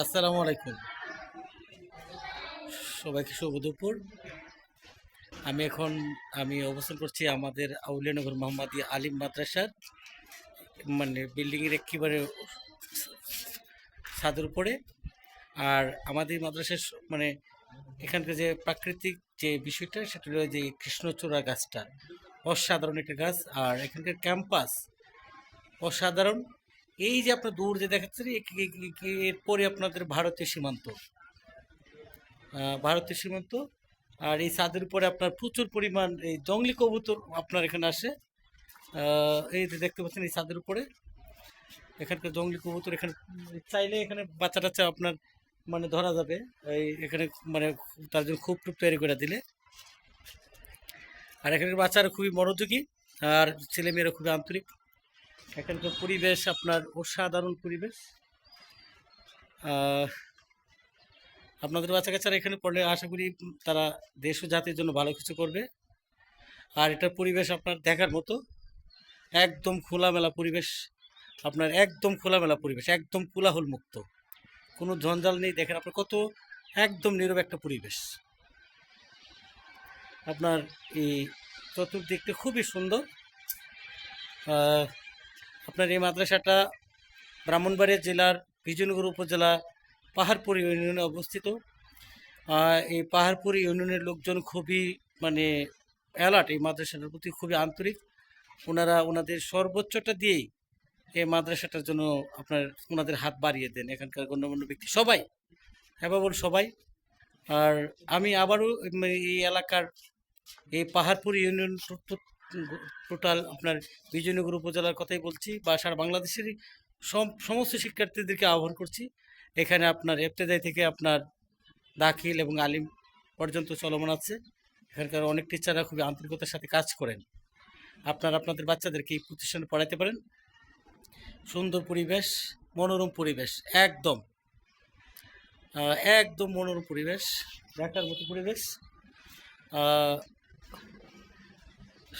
আসসালামু আলাইকুম। সবাইকে শুভ দুপুর। আমি এখন, আমি অবস্থান করছি আমাদের আউলিয়ানগর মোহাম্মদী আলিম মাদ্রাসার মানে বিল্ডিংয়ের একেবারে ছাদের উপরে। আর আমাদের মাদ্রাসার মানে এখানকার যে প্রাকৃতিক যে বিষয়টা, সেটা হলো যে কৃষ্ণচূড়া গাছটা। অসাধারণ একটা গাছ। আর এখানকার ক্যাম্পাস অসাধারণ। এই যে আপনার দূর যে দেখাচ্ছেন এরপরে আপনাদের ভারতীয় সীমান্ত। ভারতীয় সীমান্ত, আর এই ছাদের উপরে আপনার প্রচুর পরিমাণ এই জঙ্গলি কবুতর আপনার এখানে আসে। এই যে দেখতে পাচ্ছেন এই ছাদের উপরে, এখানকার জঙ্গলি কবুতর এখানে, চাইলে এখানে বাচ্চা টাচ্চা আপনার মানে ধরা যাবে। এই এখানে মানে তার জন্য খুব টুপ তৈরি করে দিলে। আর এখানকার বাচ্চারা খুবই মনোযোগী, আর ছেলেমেয়েরা খুবই আন্তরিক। এখানকার পরিবেশ আপনার অসাধারণ পরিবেশ। আপনাদের বাচ্চা কাচ্চারা এখানে পড়লে আশা করি তারা দেশ ও জাতির জন্য ভালো কিছু করবে। আর এটার পরিবেশ আপনার দেখার মতো। একদম খোলামেলা পরিবেশ, আপনার একদম খোলামেলা পরিবেশ, একদম কোলাহল মুক্ত কোনো জঞ্জাল নেই, দেখেন আপনার কত একদম নীরব একটা পরিবেশ। আপনার এই চতুর্দিকটা খুবই সুন্দর। আপনার এই মাদ্রাসাটা ব্রাহ্মণবাড়িয়া জেলার বিজয়নগর উপজেলা পাহাড়পুর ইউনিয়নে অবস্থিত। এই পাহাড়পুর ইউনিয়নের লোকজন খুবই মানে অ্যালার্ট এই মাদ্রাসাটার প্রতি, খুবই আন্তরিক। ওনারা ওনাদের সর্বোচ্চটা দিয়েই এই মাদ্রাসাটার জন্য আপনার ওনাদের হাত বাড়িয়ে দেন এখানকার গণ্যমান্য ব্যক্তি। সবাই হ্যাঁ বল সবাই। আর আমি আবারও এই এলাকার এই পাহাড়পুর ইউনিয়ন টোটাল আপনার বিজয়নগর উপজেলার কথাই বলছি বা সারা বাংলাদেশেরই সম- সমস্ত শিক্ষার্থীদেরকে আহ্বান করছি। এখানে আপনার এফতেদাই থেকে আপনার দাখিল এবং আলিম পর্যন্ত চলমান আছে। এখানকার অনেক টিচাররা খুবই আন্তরিকতার সাথে কাজ করেন। আপনারা আপনাদের বাচ্চাদেরকে এই প্রতিষ্ঠানে পড়াতে পারেন। সুন্দর পরিবেশ, মনোরম পরিবেশ, একদম। একদম মনোরম পরিবেশ, দেখার মতো পরিবেশ।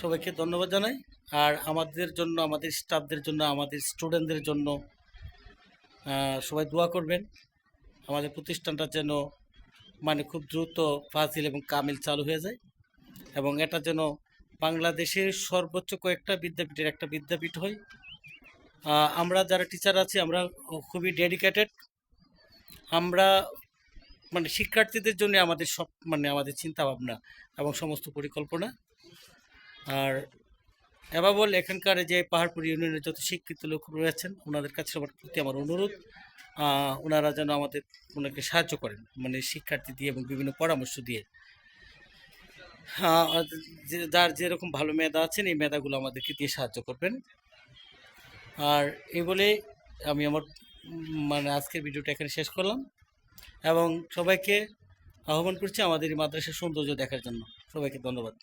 সবাইকে ধন্যবাদ জানাই। আর আমাদের জন্য, আমাদের স্টাফদের জন্য, আমাদের স্টুডেন্টদের জন্য সবাই দোয়া করবেন। আমাদের প্রতিষ্ঠানটা যেন মানে খুব দ্রুত ফাজিল এবং কামিল চালু হয়ে যায় এবং এটা যেন বাংলাদেশের সর্বোচ্চ কয়েকটা বিদ্যাপীঠের একটা বিদ্যাপীঠ হয়। আমরা যারা টিচার আছি, আমরা খুবই ডেডিকেটেড আমরা মানে শিক্ষার্থীদের জন্য আমাদের সব মানে আমাদের চিন্তা ভাবনা এবং সমস্ত পরিকল্পনা। আর এবাবল এখানকার যে পাহাড়পুর ইউনিয়নের যত শিক্ষিত লোক রয়েছেন, ওনাদের কাছে সবার প্রতি আমার অনুরোধ ওনারা যেন আমাদের ওনাকে সাহায্য করেন মানে শিক্ষার্থী দিয়ে এবং বিভিন্ন পরামর্শ দিয়ে। যার যেরকম ভালো মেধা আছেন, এই মেধাগুলো আমাদেরকে দিয়ে সাহায্য করবেন। আর এই বলে আমি আমার মানে আজকের ভিডিওটা এখানে শেষ করলাম। এবং সবাইকে আহ্বান করছি আমাদের এই মাদ্রাসার সৌন্দর্য দেখার জন্য। সবাইকে ধন্যবাদ।